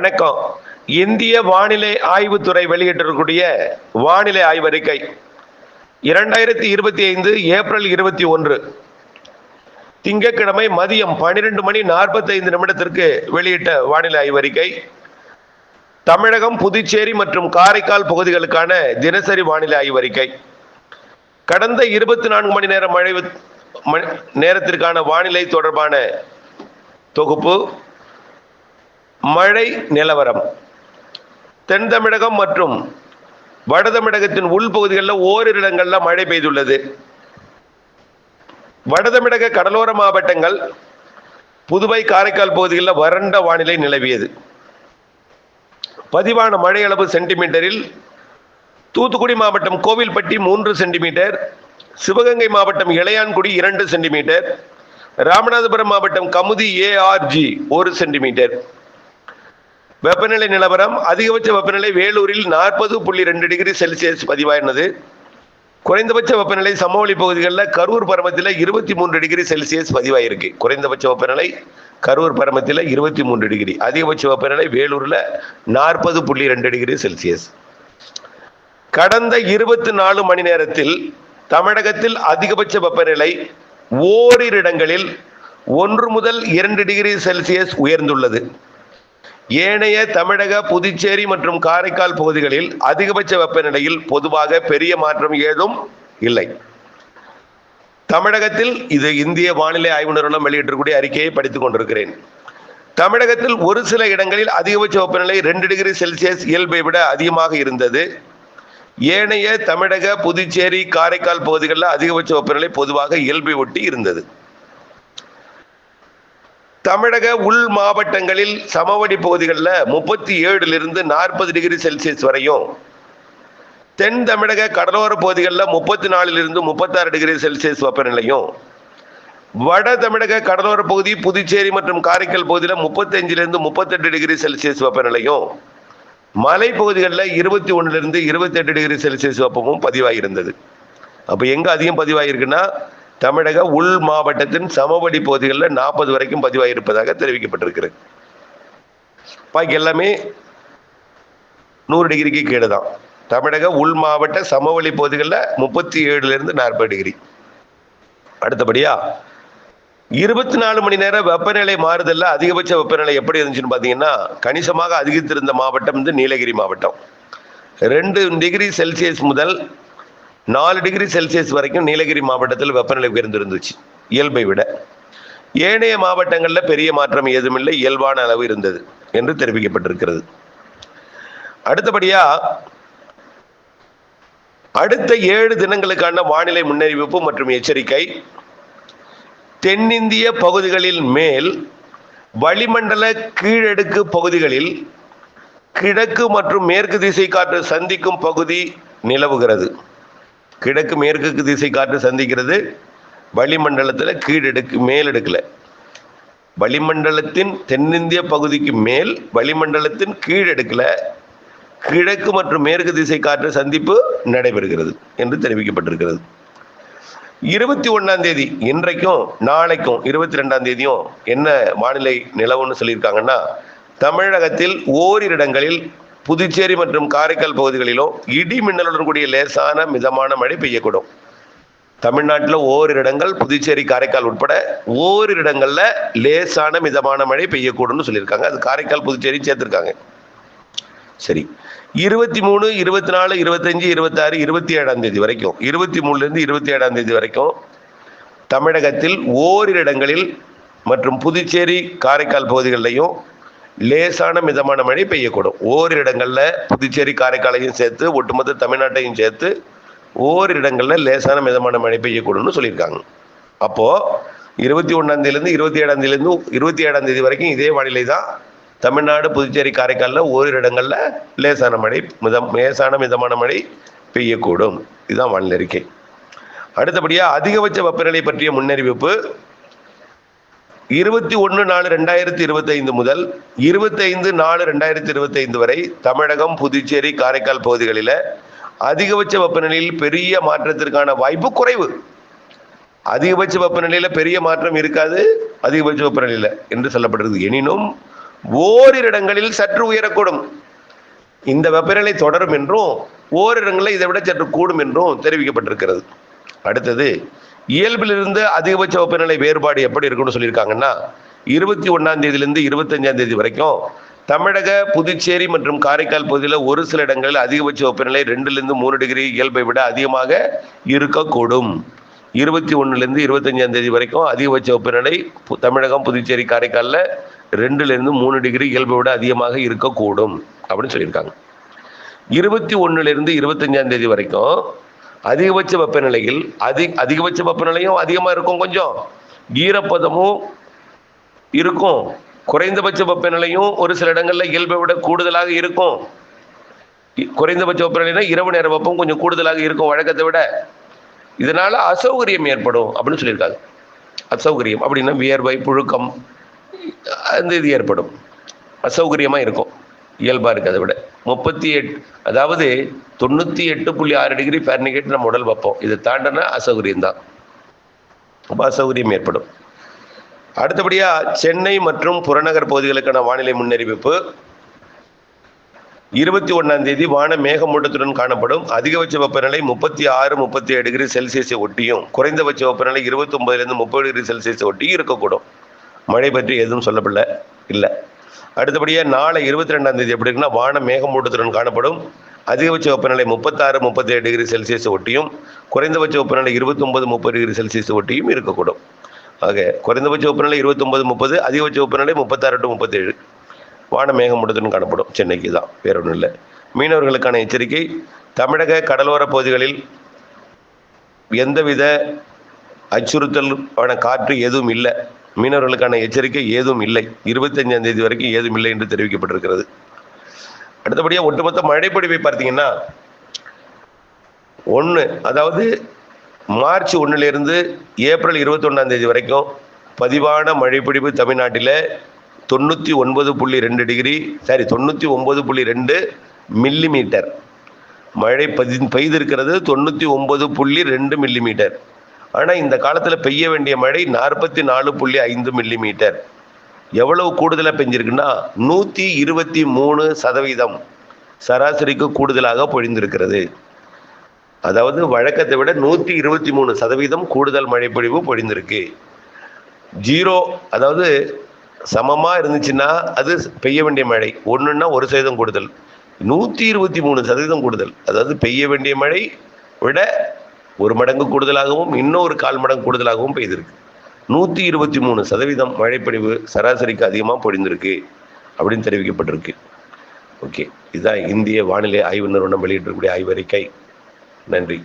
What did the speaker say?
வணக்கம். இந்திய வானிலை ஆய்வுத்துறை வெளியிட்டிருக்கக்கூடிய வானிலை ஆய்வறிக்கை. இரண்டாயிரத்தி இருபத்தி ஐந்து ஏப்ரல் இருபத்தி ஒன்று. திங்கட்கிழமை மதியம் பனிரெண்டு மணி நாற்பத்தைந்து நிமிடத்திற்கு வெளியிட்ட வானிலை ஆய்வறிக்கை. தமிழகம் புதுச்சேரி மற்றும் காரைக்கால் பகுதிகளுக்கான தினசரி வானிலை ஆய்வறிக்கை. கடந்த இருபத்தி நான்கு மணி நேர மழை நேரத்திற்கான வானிலை தொடர்பான தொகுப்பு. மழை நிலவரம். தென் தமிழகம் மற்றும் வட தமிழகத்தின் உள்பகுதிகளில் ஓரிரு இடங்களில் மழை பெய்துள்ளது. வட தமிழக கடலோர மாவட்டங்கள் புதுவை காரைக்கால் பகுதிகளில் வறண்ட வானிலை நிலவியது. பதிவான மழை அளவு சென்டிமீட்டரில் தூத்துக்குடி மாவட்டம் கோவில்பட்டி மூன்று சென்டிமீட்டர் சிவகங்கை மாவட்டம் இளையான்குடி இரண்டு சென்டிமீட்டர் ராமநாதபுரம் மாவட்டம் கமுதி ஏஆர்ஜி ஒரு சென்டிமீட்டர். வெப்பநிலை நிலவரம் அதிகபட்ச வெப்பநிலை வேலூரில் நாற்பது புள்ளி ரெண்டு டிகிரி செல்சியஸ் பதிவாயினது. குறைந்தபட்ச வெப்பநிலை சமவெளி பகுதிகளில் கரூர் பரமத்தில் இருபத்தி மூன்று டிகிரி செல்சியஸ் பதிவாயிருக்கு. குறைந்தபட்ச வெப்பநிலை கரூர் பரமத்தில் இருபத்தி மூன்று டிகிரி. அதிகபட்ச வெப்பநிலை வேலூரில் நாற்பது புள்ளி ரெண்டு டிகிரி செல்சியஸ். கடந்த இருபத்தி நாலு மணி நேரத்தில் தமிழகத்தில் அதிகபட்ச வெப்பநிலை ஓரிரு இடங்களில் ஒன்று முதல் இரண்டு டிகிரி செல்சியஸ் உயர்ந்துள்ளது. ஏனைய தமிழக புதுச்சேரி மற்றும் காரைக்கால் பகுதிகளில் அதிகபட்ச வெப்பநிலையில் பொதுவாக பெரிய மாற்றம் ஏதும் இல்லை. தமிழகத்தில் இது இந்திய வானிலை ஆய்வு நிறுவனம் வெளியிட்டிருக்கூடிய அறிக்கையை படித்துக் கொண்டிருக்கிறேன். தமிழகத்தில் ஒரு சில இடங்களில் அதிகபட்ச வெப்பநிலை ரெண்டு டிகிரி செல்சியஸ் இயல்பை விட அதிகமாக இருந்தது. ஏனைய தமிழக புதுச்சேரி காரைக்கால் பகுதிகளில் அதிகபட்ச வெப்பநிலை பொதுவாக இயல்பை ஒட்டி இருந்தது. தமிழக உள் மாவட்டங்களில் சமவெளி பகுதிகளில் முப்பத்தி ஏழுலிருந்து நாற்பது டிகிரி செல்சியஸ் வரையும் தென் தமிழக கடலோர பகுதிகளில் முப்பத்தி நாலுலிருந்து முப்பத்தாறு டிகிரி செல்சியஸ் வெப்பநிலையும் வட தமிழக கடலோர பகுதி புதுச்சேரி மற்றும் காரைக்கால் பகுதியில் முப்பத்தஞ்சிலிருந்து முப்பத்தெட்டு டிகிரி செல்சியஸ் வெப்பநிலையும் மலைப்பகுதிகளில் இருபத்தி ஒன்றுலேருந்து இருபத்தெட்டு டிகிரி செல்சியஸ் வெப்பமும் பதிவாகியிருந்தது அப்போ எங்கே அதிகம் பதிவாகியிருக்குன்னா தமிழக உள் மாவட்டத்தின் சமவெளி பகுதிகளில் நாற்பது வரைக்கும் பதிவாகியிருப்பதாக தெரிவிக்கப்பட்டிருக்கிறது. பாக்கி எல்லாமே நூறு டிகிரிக்கு கீழே தான் தமிழக உள் மாவட்ட சமவெளி பகுதிகளில் முப்பத்தி ஏழுலேருந்து நாற்பது டிகிரி. அடுத்தபடியா இருபத்தி நாலு மணி நேரம் வெப்பநிலை மாறுதல்ல அதிகபட்ச வெப்பநிலை எப்படி இருந்துச்சுன்னு பார்த்தீங்கன்னா கணிசமாக அதிகரித்திருந்த மாவட்டம் வந்து நீலகிரி மாவட்டம். ரெண்டு டிகிரி செல்சியஸ் முதல் நாலு டிகிரி செல்சியஸ் வரைக்கும் நீலகிரி மாவட்டத்தில் வெப்பநிலை உயர்ந்திருந்துச்சு இயல்பை விட. ஏனைய மாவட்டங்களில் பெரிய மாற்றம் ஏதுமில்லை இயல்பான அளவு இருந்தது என்று தெரிவிக்கப்பட்டிருக்கிறது. அடுத்தபடியா அடுத்த ஏழு தினங்களுக்கான வானிலை முன்னறிவிப்பு மற்றும் எச்சரிக்கை. தென்னிந்திய பகுதிகளில் மேல் வளிமண்டல கீழடுக்கு பகுதிகளில் கிழக்கு மற்றும் மேற்கு திசை காற்று சந்திக்கும் பகுதி நிலவுகிறது. கிழக்கு மேற்கு திசை காற்று சந்திக்கிறது. வளிமண்டலத்தில் கீழெடுக்கு மேலடுக்கில். வளிமண்டலத்தின் தென்னிந்திய பகுதிக்கு மேல் வளிமண்டலத்தின் கீழெடுக்கல கிழக்கு மற்றும் மேற்கு திசை காற்று சந்திப்பு நடைபெறுகிறது என்று தெரிவிக்கப்பட்டிருக்கிறது. இருபத்தி ஒன்றாம் தேதி இன்றைக்கும் நாளைக்கும் இருபத்தி ரெண்டாம் தேதியும் என்ன வானிலை நிலவுன்னு சொல்லியிருக்காங்கன்னா தமிழகத்தில் ஓரிரு இடங்களில் புதுச்சேரி மற்றும் காரைக்கால் பகுதிகளிலும் இடி மின்னலுடன் கூடிய லேசான மிதமான மழை பெய்யக்கூடும். தமிழ்நாட்டில் ஓரிரு இடங்கள் புதுச்சேரி காரைக்கால் உட்பட ஓரிரு இடங்களில் லேசான மிதமான மழை பெய்யக்கூடும்னு சொல்லியிருக்காங்க. அது காரைக்கால் புதுச்சேரி சேர்த்துருக்காங்க. சரி. இருபத்தி மூணு இருபத்தி நாலு இருபத்தஞ்சு இருபத்தாறு இருபத்தி ஏழாம் தேதி வரைக்கும் இருபத்தி மூணுலேருந்து இருபத்தி ஏழாம் தேதி வரைக்கும் தமிழகத்தில் ஓரிரு இடங்களில் மற்றும் புதுச்சேரி காரைக்கால் பகுதிகளிலையும் லேசான மிதமான மழை பெய்யக்கூடும். ஓரிரு இடங்களில் புதுச்சேரி காரைக்காலையும் சேர்த்து ஒட்டுமொத்த தமிழ்நாட்டையும் சேர்த்து ஓரிரு இடங்களில் லேசான மிதமான மழை பெய்யக்கூடும்னு சொல்லியிருக்காங்க. அப்போது இருபத்தி ஒன்றாந்தேதியிலேருந்து இருபத்தி ஏழாந்தேதியிலேருந்து இருபத்தி ஏழாம் தேதி வரைக்கும் இதே வானிலை தான் தமிழ்நாடு புதுச்சேரி காரைக்காலில் ஓரிரு இடங்களில் லேசான மழை மிதம் லேசான மிதமான மழை பெய்யக்கூடும். இதுதான் வானிலை அறிக்கை. அடுத்தபடியாக அதிகபட்ச வெப்பநிலை பற்றிய முன்னறிவிப்பு இருபத்தி ஒன்று நாலு ரெண்டாயிரத்தி இருபத்தைந்து முதல் இருபத்தைந்து நாலு ரெண்டாயிரத்தி இருபத்தைந்து வரை தமிழகம் புதுச்சேரி காரைக்கால் பகுதிகளில் அதிகபட்ச வெப்பநிலையில் பெரிய மாற்றத்திற்கான வாய்ப்பு குறைவு. அதிகபட்ச வெப்பநிலையில் பெரிய மாற்றம் இருக்காது அதிகபட்ச வெப்பநிலையில் என்று சொல்லப்படுகிறது. எனினும் ஓரிரு இடங்களில் சற்று உயரக்கூடும். இந்த வெப்பநிலை தொடரும் என்றும் ஓரிடங்களில் இதை விட சற்று கூடும் என்றும் தெரிவிக்கப்பட்டிருக்கிறது. அடுத்தது இயல்பிலிருந்து அதிகபட்ச வெப்பநிலை வேறுபாடு எப்படி இருக்கும்னு சொல்லியிருக்காங்கன்னா இருபத்தி ஒன்றாம் தேதியிலிருந்து இருபத்தஞ்சாம் தேதி வரைக்கும் தமிழக புதுச்சேரி மற்றும் காரைக்கால் பகுதியில் ஒரு சில இடங்களில் அதிகபட்ச வெப்பநிலை ரெண்டுலேருந்து மூணு டிகிரி இயல்பை விட அதிகமாக இருக்கக்கூடும். இருபத்தி ஒன்றுலேருந்து இருபத்தஞ்சாம் தேதி வரைக்கும் அதிகபட்ச வெப்பநிலை பு- தமிழகம் புதுச்சேரி காரைக்காலில் ரெண்டுலேருந்து மூணு டிகிரி இயல்பை விட அதிகமாக இருக்கக்கூடும் அப்படின்னு சொல்லியிருக்காங்க. இருபத்தி ஒன்றுலேருந்து இருபத்தஞ்சாம் தேதி வரைக்கும் அதிகபட்ச வெப்பநிலையில் அதி அதிகபட்ச வெப்பநிலையும் அதிகமாக இருக்கும் கொஞ்சம். ஈரப்பதமும் இருக்கும். குறைந்தபட்ச வெப்பநிலையும் ஒரு சில இடங்களில் இயல்பை விட கூடுதலாக இருக்கும். இ- குறைந்தபட்ச வெப்பநிலைனா இரவு நேர வெப்பம் கொஞ்சம் கூடுதலாக இருக்கும் வழக்கத்தை விட. இதனால் அசௌகரியம் ஏற்படும் அப்படின்னு சொல்லியிருக்காங்க. அசௌகரியம் அப்படின்னா வியர்வை புழுக்கம் அந்த இது ஏற்படும். அசௌகரியமாக இருக்கும். இயல்பாக இருக்குது அதை விட. முப்பத்தி எட் அதாவது தொண்ணூற்றி எட்டு புள்ளி ஆறு டிகிரி ஃபேரன்ஹீட் நம்ம உடல் வைப்போம். இதை தாண்டினா அசௌகரியம் தான். ரொம்ப அசௌகரியம் ஏற்படும். அடுத்தபடியாக சென்னை மற்றும் புறநகர் பகுதிகளுக்கான வானிலை முன்னறிவிப்பு. இருபத்தி ஒன்றாம் தேதி வான மேகமூட்டத்துடன் காணப்படும். அதிகபட்ச வெப்பநிலை முப்பத்தி ஆறு முப்பத்தி ஏழு டிகிரி செல்சியஸை ஒட்டியும் குறைந்தபட்ச வெப்பநிலை இருபத்தி ஒன்பதுலேருந்து முப்பது டிகிரி செல்சியஸை ஒட்டியும் இருக்கக்கூடும். மழை பற்றி எதுவும் சொல்லப்படல இல்லை. அடுத்தபடியாக நாளை இருபத்தி ரெண்டாம் தேதி எப்படி இருக்குன்னா வானம் மேகமூட்டத்துடன் காணப்படும். அதிகபட்ச வெப்பநிலை முப்பத்தாறு முப்பத்தேழு டிகிரி செல்சியஸ் ஒட்டியும் குறைந்தபட்ச வெப்பநிலை இருபத்தொம்பது முப்பது டிகிரி செல்சியஸ் ஒட்டியும் இருக்கக்கூடும். ஆக குறைந்தபட்ச வெப்பநிலை இருபத்தொம்பது முப்பது அதிகபட்ச வெப்பநிலை முப்பத்தாறு டு முப்பத்தேழு. வான மேகமூட்டத்துடன் காணப்படும். சென்னைக்கு தான் வேற ஒன்றும் இல்லை. மீனவர்களுக்கான எச்சரிக்கை தமிழக கடலோர பகுதிகளில் எந்தவித அச்சுறுத்தலான காற்று எதுவும் இல்லை. மீனவர்களுக்கான எச்சரிக்கை ஏதும் இல்லை. இருபத்தஞ்சாம் தேதி வரைக்கும் ஏதும் இல்லை என்று தெரிவிக்கப்பட்டிருக்கிறது. அடுத்தபடியாக ஒட்டுமொத்த மழைப்பொழிவை பார்த்தீங்கன்னா ஒன்று அதாவது மார்ச் ஒன்றிலிருந்து ஏப்ரல் இருபத்தொன்னாம் தேதி வரைக்கும் பதிவான மழைப்பிடிப்பு தமிழ்நாட்டில் தொண்ணூற்றி ஒன்பது புள்ளி ரெண்டு டிகிரி சாரி தொண்ணூற்றி ஒன்பது புள்ளி ரெண்டு மில்லி மீட்டர் மழை பதி பெய்திருக்கிறது தொண்ணூற்றி ஒன்பது புள்ளி ரெண்டு மில்லி மீட்டர் ஆனால் இந்த காலத்தில் பெய்ய வேண்டிய மழை நாற்பத்தி நாலு புள்ளி ஐந்து மில்லி மீட்டர் எவ்வளவு கூடுதலாக பெஞ்சிருக்குன்னா நூற்றி இருபத்தி மூணு சதவீதம் சராசரிக்கு கூடுதலாக பொழிந்திருக்கிறது. அதாவது வழக்கத்தை விட நூற்றி இருபத்தி மூணு சதவீதம் கூடுதல் மழைப்பொழிவு பொழிந்திருக்கு. ஜீரோ அதாவது சமமாக இருந்துச்சுன்னா அது பெய்ய வேண்டிய மழை. ஒன்றுன்னா ஒரு சதவீதம் கூடுதல். நூற்றி இருபத்தி மூணு சதவீதம் கூடுதல். அதாவது பெய்ய வேண்டிய மழை விட ஒரு மடங்கு கூடுதலாகவும் இன்னொரு கால் மடங்கு கூடுதலாகவும் பெய்திருக்கு. நூற்றி இருபத்தி மூணு சதவீதம் மழைப்பொழிவு சராசரிக்கு அதிகமாக பொழிந்திருக்கு அப்படின்னு தெரிவிக்கப்பட்டிருக்கு. ஓகே. இதுதான் இந்திய வானிலை ஆய்வு நிறுவனம் வெளியிட்டிருக்கக்கூடிய ஆய்வறிக்கை. நன்றி.